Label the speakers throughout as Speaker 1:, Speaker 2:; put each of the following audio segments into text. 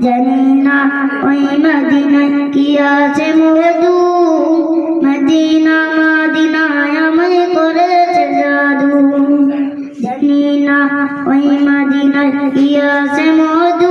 Speaker 1: জানি না ওই মদিনায় কি আছে মধু মদিনা মদিনায় আমায় করেছে জাদু জানি না ওই মদিনায় কি আছে মধু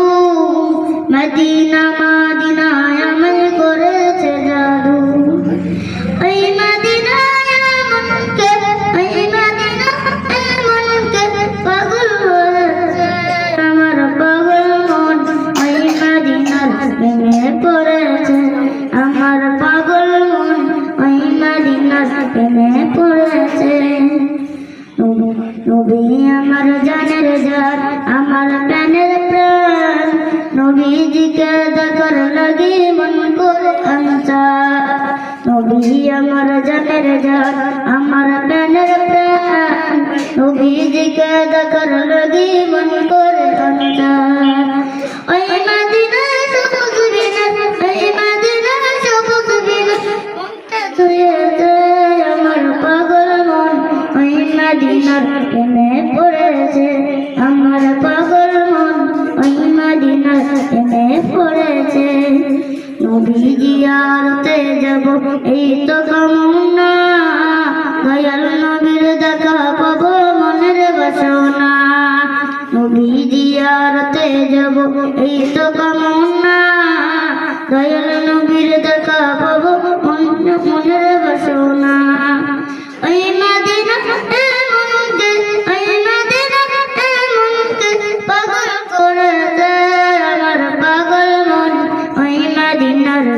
Speaker 1: প্রেমে পড়েছে। নবী আমার জানের জান আমার প্রাণের প্রাণ। নবীজিকে দেখার লাগে মন করে আনসার। নবী আমার জানের জান আমার প্রাণের প্রাণ। নবীজিকে দেখার লাগে মন করে আনসার। ওই মদিনায় সবুজ বিনা, ওই মদিনায় সবুজ বিনা, মনটা ছুঁয়েছে মদিনার প্রেমে পড়েছে। আমার পাগল মন ওই মদিনার প্রেমে পড়েছে। নবীজি আরতে যাব, এই তো কামনা। দয়াল নবীর দেখা পাবো মনের বাসনা। নবীজি আরতে যাব, এই তো কামনা। নবীর